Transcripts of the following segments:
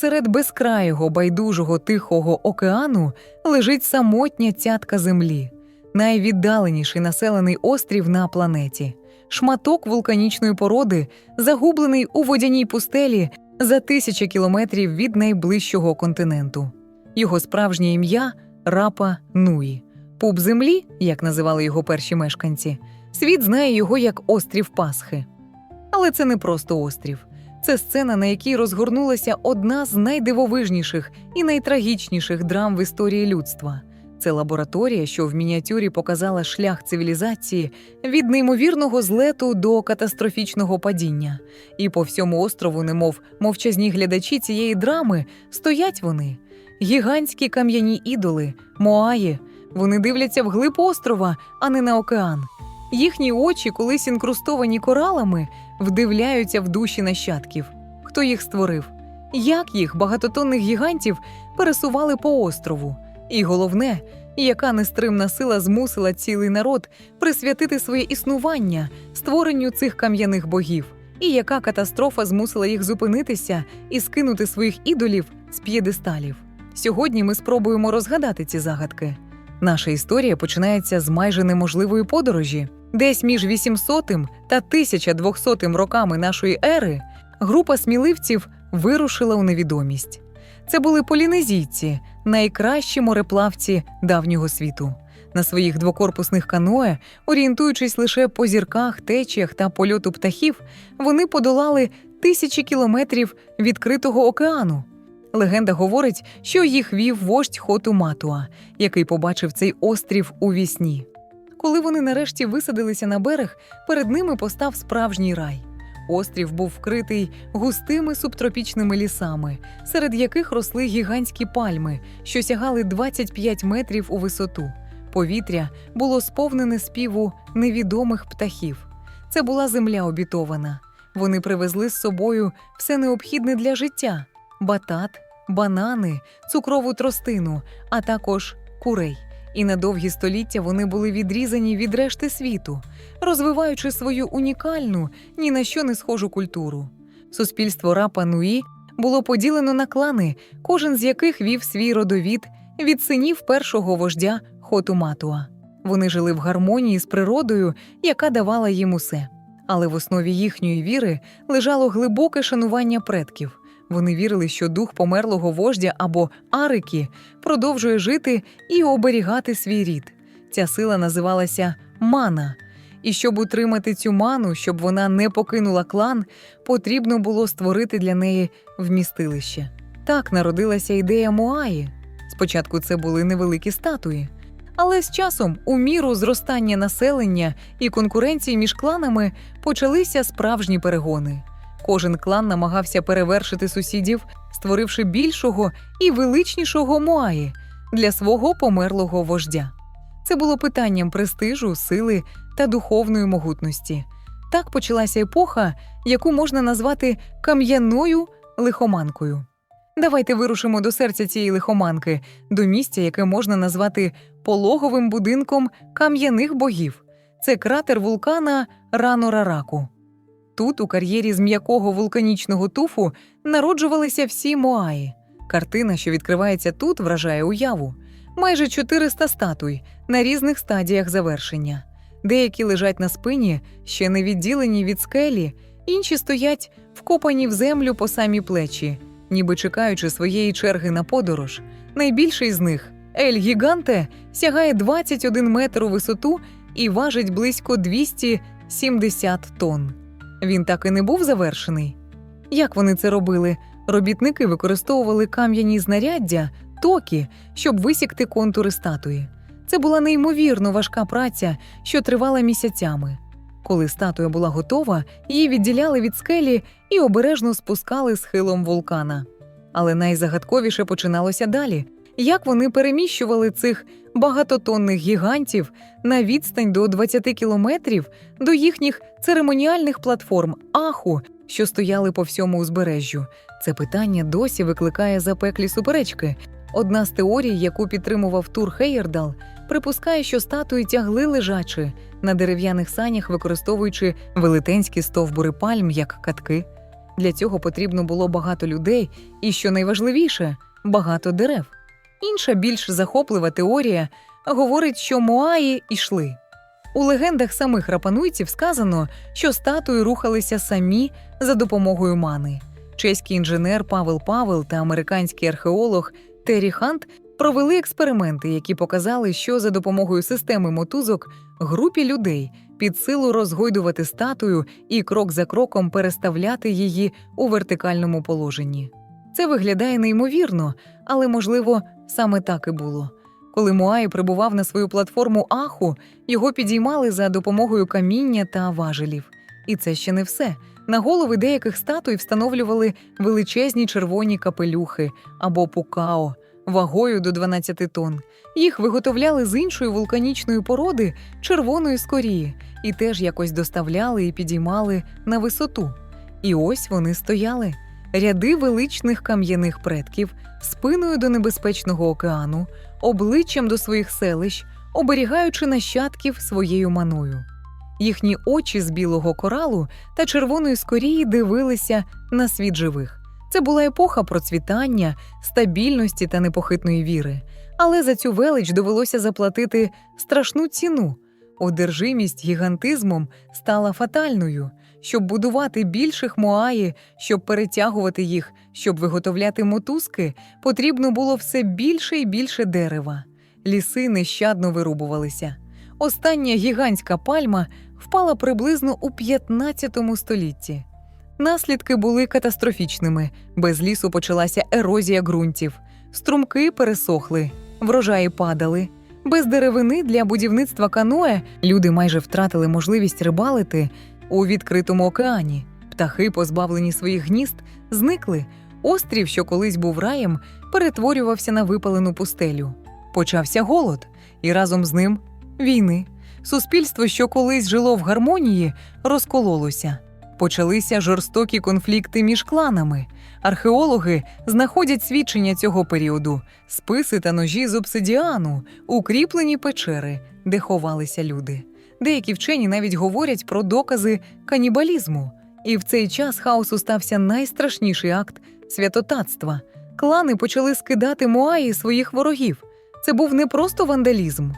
посеред безкрайого байдужого тихого океану лежить самотня цятка землі, найвіддаленіший населений острів на планеті, шматок вулканічної породи, загублений у водяній пустелі за тисячі кілометрів від найближчого континенту. Його справжнє ім'я Рапа Нуї. Пуп землі, як називали його перші мешканці, світ знає його як острів Пасхи. Але це не просто острів. Це сцена, на якій розгорнулася одна з найдивовижніших і найтрагічніших драм в історії людства. Це лабораторія, що в мініатюрі показала шлях цивілізації від неймовірного злету до катастрофічного падіння. І по всьому острову, немов мовчазні глядачі цієї драми, стоять вони гігантські кам'яні ідоли, моаї. Вони дивляться вглиб острова, а не на океан. Їхні очі, колись інкрустовані коралами, вдивляються в душі нащадків. Хто їх створив? Як їх багатотонних гігантів пересували по острову? І головне, яка нестримна сила змусила цілий народ присвятити своє існування створенню цих кам'яних богів, і яка катастрофа змусила їх зупинитися і скинути своїх ідолів з п'єдесталів? Сьогодні ми спробуємо розгадати ці загадки. Наша історія починається з майже неможливої подорожі. Десь між 800 та 1200 роками нашої ери група сміливців вирушила у невідомість. Це були полінезійці, найкращі мореплавці давнього світу. На своїх двокорпусних каное, орієнтуючись лише по зірках, течіях та польоту птахів, вони подолали тисячі кілометрів відкритого океану. Легенда говорить, що їх вів вождь Хоту Матуа, який побачив цей острів у вісні. Коли вони нарешті висадилися на берег, перед ними постав справжній рай. Острів був вкритий густими субтропічними лісами, серед яких росли гігантські пальми, що сягали 25 метрів у висоту. Повітря було сповнене співу невідомих птахів. Це була земля обітована. Вони привезли з собою все необхідне для життя: батат, банани, цукрову тростину, а також курей. І на довгі століття вони були відрізані від решти світу, розвиваючи свою унікальну, ні на що не схожу культуру. Суспільство Рапа Нуї було поділено на клани, кожен з яких вів свій родовід від синів першого вождя Хоту Матуа. Вони жили в гармонії з природою, яка давала їм усе. Але в основі їхньої віри лежало глибоке шанування предків. Вони вірили, що дух померлого вождя або арики продовжує жити і оберігати свій рід. Ця сила називалася мана. І щоб утримати цю ману, щоб вона не покинула клан, потрібно було створити для неї вмістилище. Так народилася ідея Моаї. Спочатку це були невеликі статуї. Але з часом, у міру зростання населення і конкуренції між кланами, почалися справжні перегони. Кожен клан намагався перевершити сусідів, створивши більшого і величнішого Моаї для свого померлого вождя. Це було питанням престижу, сили та духовної могутності. Так почалася епоха, яку можна назвати кам'яною лихоманкою. Давайте вирушимо до серця цієї лихоманки, до місця, яке можна назвати пологовим будинком кам'яних богів. Це кратер вулкана Рано-Рараку. Тут, у кар'єрі з м'якого вулканічного туфу, народжувалися всі Моаї. Картина, що відкривається тут, вражає уяву. Майже 400 статуй на різних стадіях завершення. Деякі лежать на спині, ще не відділені від скелі, інші стоять вкопані в землю по самі плечі, ніби чекаючи своєї черги на подорож. Найбільший з них Ель Гіганте сягає 21 метр у висоту і важить близько 270 тонн. Він так і не був завершений. Як вони це робили? Робітники використовували кам'яні знаряддя, токі, щоб висікти контури статуї. Це була неймовірно важка праця, що тривала місяцями. Коли статуя була готова, її відділяли від скелі і обережно спускали схилом вулкана. Але найзагадковіше починалося далі. Як вони переміщували цих багатотонних гігантів на відстань до 20 кілометрів до їхніх церемоніальних платформ Аху, що стояли по всьому узбережжю. Це питання досі викликає запеклі суперечки. Одна з теорій, яку підтримував Тур Хейердал, припускає, що статуї тягли лежачи на дерев'яних санях, використовуючи велетенські стовбури пальм як катки. Для цього потрібно було багато людей і, що найважливіше, багато дерев. Інша більш захоплива теорія говорить, що Моаї йшли. У легендах самих рапануйців сказано, що статуї рухалися самі за допомогою мани. Чеський інженер Павел Павел та американський археолог Террі Хант провели експерименти, які показали, що за допомогою системи мотузок групі людей під силу розгойдувати статую і крок за кроком переставляти її у вертикальному положенні. Це виглядає неймовірно, але можливо саме так і було. Коли Муай прибував на свою платформу Аху, його підіймали за допомогою каміння та важелів. І це ще не все. На голови деяких статуй встановлювали величезні червоні капелюхи або пукао вагою до 12 тонн. Їх виготовляли з іншої вулканічної породи червоної скорії і теж якось доставляли і підіймали на висоту. І ось вони стояли ряди величних кам'яних предків, спиною до небезпечного океану, обличчям до своїх селищ, оберігаючи нащадків своєю маною. Їхні очі з білого коралу та червоної скорії дивилися на світ живих. Це була епоха процвітання, стабільності та непохитної віри. Але за цю велич довелося заплатити страшну ціну. Одержимість гігантизмом стала фатальною. Щоб будувати більших моаї, щоб перетягувати їх, щоб виготовляти мотузки, потрібно було все більше і більше дерева. Ліси нещадно вирубувалися. Остання гігантська пальма впала приблизно у 15 столітті. Наслідки були катастрофічними. Без лісу почалася ерозія ґрунтів, струмки пересохли, врожаї падали. Без деревини для будівництва каноe люди майже втратили можливість рибалити у відкритому океані. Птахи, позбавлені своїх гнізд, зникли. Острів, що колись був раєм, перетворювався на випалену пустелю. Почався голод, і разом з ним війни. Суспільство, що колись жило в гармонії, розкололося. Почалися жорстокі конфлікти між кланами. Археологи знаходять свідчення цього періоду, списи та ножі з обсидіану, укріплені печери, де ховалися люди. Деякі вчені навіть говорять про докази канібалізму. І в цей час хаосу стався найстрашніший акт святотатства. Клани почали скидати Моаї своїх ворогів. Це був не просто вандалізм,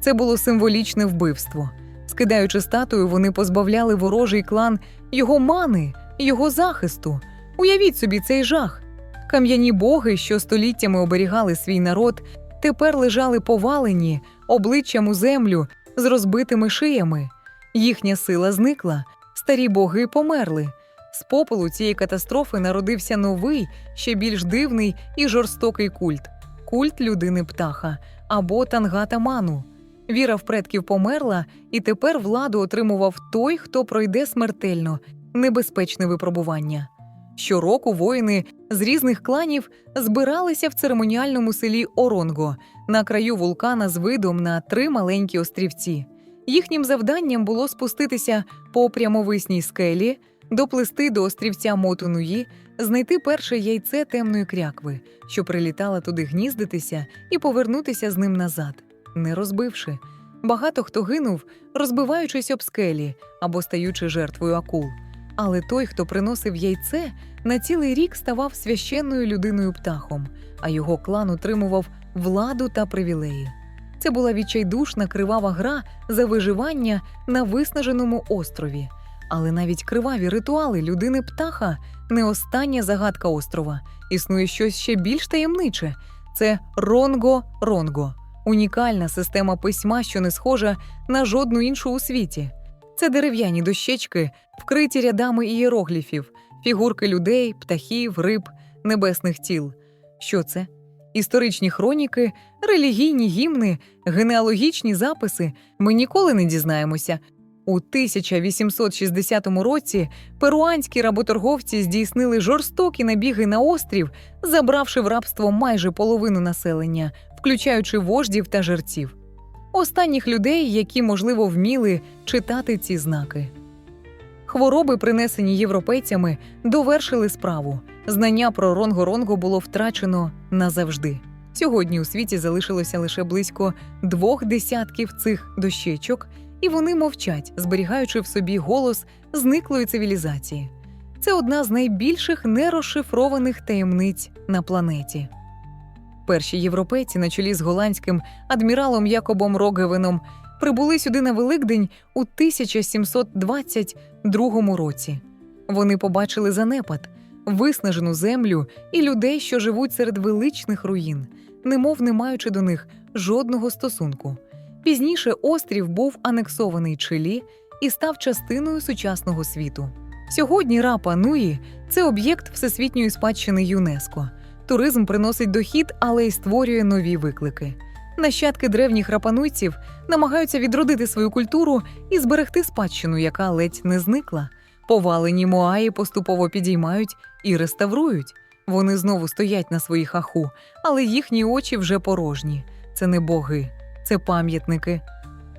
це було символічне вбивство. Скидаючи статую, вони позбавляли ворожий клан його мани, його захисту. Уявіть собі цей жах. Кам'яні боги, що століттями оберігали свій народ, тепер лежали повалені обличчям у землю з розбитими шиями. Їхня сила зникла, старі боги померли. З попелу цієї катастрофи народився новий, ще більш дивний і жорстокий культ культ людини птаха або тангата ману. Віра в предків померла, і тепер владу отримував той, хто пройде смертельно, небезпечне випробування. Щороку воїни з різних кланів збиралися в церемоніальному селі Оронго на краю вулкана з видом на три маленькі острівці. Їхнім завданням було спуститися по прямовисній скелі, доплисти до острівця Мотунуї, знайти перше яйце темної крякви, що прилітала туди гніздитися, і повернутися з ним назад, не розбивши. Багато хто гинув, розбиваючись об скелі або стаючи жертвою акул. Але той, хто приносив яйце, на цілий рік ставав священною людиною птахом, а його клан утримував владу та привілеї. Це була відчайдушна кривава гра за виживання на виснаженому острові. Але навіть криваві ритуали людини птаха не остання загадка острова. Існує щось ще більш таємниче це ронго-ронго, унікальна система письма, що не схожа на жодну іншу у світі. Це дерев'яні дощечки, вкриті рядами ієрогліфів, фігурки людей, птахів, риб, небесних тіл. Що це? Історичні хроніки, релігійні гімни, генеалогічні записи. Ми ніколи не дізнаємося. У 1860 році перуанські работорговці здійснили жорстокі набіги на острів, забравши в рабство майже половину населення, включаючи вождів та жерців. Останніх людей, які, можливо, вміли читати ці знаки. Хвороби, принесені європейцями, довершили справу. Знання про ронго-ронго було втрачено назавжди. Сьогодні у світі залишилося лише близько двох десятків цих дощечок, і вони мовчать, зберігаючи в собі голос зниклої цивілізації. це одна з найбільших нерозшифрованих таємниць на планеті. Перші європейці на чолі з голландським адміралом Якобом Рогевеном прибули сюди на Великдень у 1722 році. Вони побачили занепад, виснажену землю і людей, що живуть серед величних руїн, немов не маючи до них жодного стосунку. Пізніше острів був анексований Чилі і став частиною сучасного світу. Сьогодні Рапа Нуї це об'єкт всесвітньої спадщини ЮНЕСКО. Туризм приносить дохід, але й створює нові виклики. Нащадки древніх рапануйців намагаються відродити свою культуру і зберегти спадщину, яка ледь не зникла. Повалені моаї поступово підіймають і реставрують. Вони знову стоять на своїх аху, але їхні очі вже порожні. Це не боги, це пам'ятники.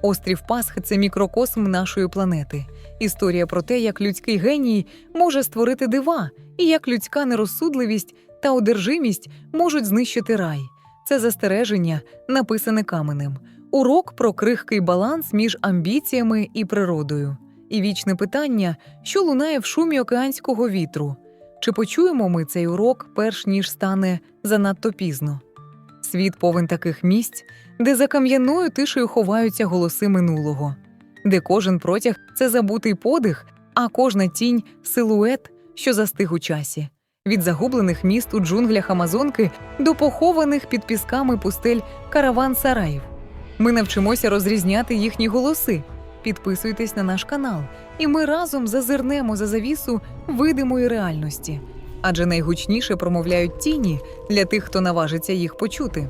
Острів Пасхи це мікрокосм нашої планети. Історія про те, як людський геній може створити дива, і як людська нерозсудливість та одержимість можуть знищити рай. Це застереження, написане каменем, урок про крихкий баланс між амбіціями і природою. І вічне питання, що лунає в шумі океанського вітру. Чи почуємо ми цей урок, перш ніж стане занадто пізно? Світ повен таких місць, де за кам'яною тишею ховаються голоси минулого, де кожен протяг це забутий подих, а кожна тінь силует, що застиг у часі. Від загублених міст у джунглях Амазонки до похованих під пісками пустель караван сараїв. Ми навчимося розрізняти їхні голоси. Підписуйтесь на наш канал, і ми разом зазирнемо за завісу видимої реальності. Адже найгучніше промовляють тіні для тих, хто наважиться їх почути.